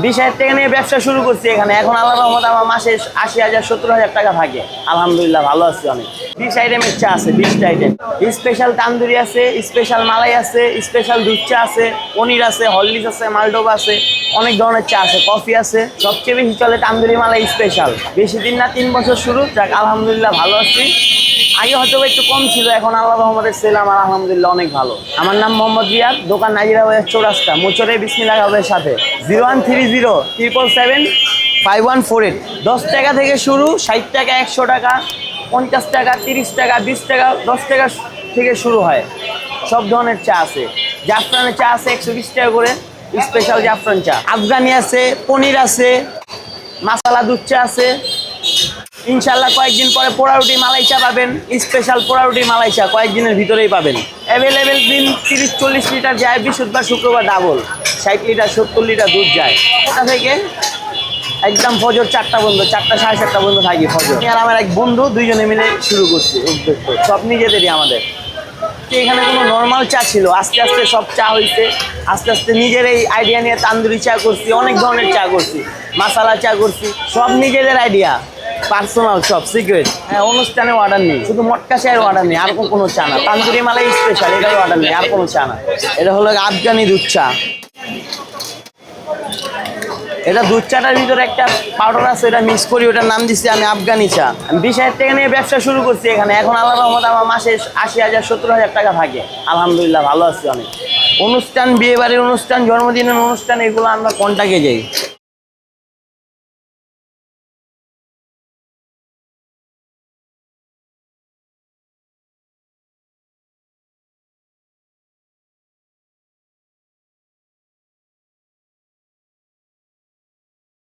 বিশ হাজার টাকা নিয়ে ব্যবসা শুরু করছি এখানে। এখন আল্লাহ রহমত আমার মাসে আশি হাজার, সত্তর হাজার টাকা থাকে। আলহামদুলিল্লাহ ভালো আছি অনেক বিশ আইটেমের চা আছে বিশটা আইটেম স্পেশাল তান্দুরি আছে স্পেশাল মালাই আছে স্পেশাল দুধ চা আছে, পনির আছে, হরলিক্স আছে, মালডোবা আছে, অনেক ধরনের চা আছে, কফি আছে। সবচেয়ে বেশি চলে তান্দুরি মালাই স্পেশাল বেশি দিন না, তিন বছর শুরু। যাক, আলহামদুলিল্লাহ ভালো আছি। আগে হয়তো একটু কম ছিল, এখন আল্লাহ রহমতের সেল আমার আলহামদুলিল্লাহ অনেক ভালো। আমার নাম মোহাম্মদ রিয়াদ, দোকান নাজিরা বাজার চৌরাস্তা মোচরে বিসমিল্লাহ হবে সাথে। Zero one three zero triple seven five one four eight দশ টাকা থেকে শুরু, ষাট টাকা, একশো টাকা, পঞ্চাশ টাকা, তিরিশ টাকা, বিশ টাকা, দশ টাকা থেকে শুরু হয়। সব ধরনের চা আছে। জাফরানের চা আছে একশো বিশ টাকা করে স্পেশাল জাফরান চা। আফগানি আছে, পনির আছে, মাসালা দুধ চা আছে ইনশাল্লাহ কয়েকদিন পরে পোড়া রুটি মালাই পাবেন স্পেশাল পোড়া রুটি মালাই চা কয়েকদিনের ভিতরেই পাবেন। অ্যাভেলেবেল দিন তিরিশ চল্লিশ লিটার যায় বৃহস্পতিবার শুক্রবার ডাবল ষাট লিটার, সত্তর লিটার দুধ যায়। ওটা থেকে? একদম ফজর চারটা বন্ধ চারটা সাড়ে চারটা বন্ধ থাকি ফজর। আর আমার এক বন্ধু দুইজনে মিলে শুরু করছি, উদ্যোগ। সব নিজেদেরই আমাদের। এখানে কোনো নর্মাল চা ছিল? আস্তে আস্তে সব চা হয়েছে আস্তে আস্তে নিজের এই আইডিয়া নিয়ে তান্দুরি চা করছি, অনেক ধরনের চা করছি। মাসালা চা করছি, সব নিজেদের আইডিয়া পার্সোনাল সব সিক্রেট হ্যাঁ অনুষ্ঠানে অর্ডার নেই। শুধু মটকা চায়ের অর্ডার নেই, আর কোনো চা না। তান্দুরি মালাই স্পেশাল এটাই অর্ডার নেই, আর কোনো চা না। এটা হলো আফগানি দুধ চা। এটা দুধ চাটার ভিতরে একটা পাউডার আছে এটা মিক্স করি, ওটার নাম দিচ্ছি আমি আফগানি চা। আমি বিশ হাজার টাকা নিয়ে ব্যবসা শুরু করছি এখানে। এখন আল্লাহ রহমত আমার মাসে আশি হাজার, সত্তর হাজার টাকা থাকে। আলহামদুলিল্লাহ, ভালো আছি অনেক। অনুষ্ঠান বিয়ে বাড়ির অনুষ্ঠান, জন্মদিনের অনুষ্ঠান, এগুলো আমরা কন্টাকে যাই?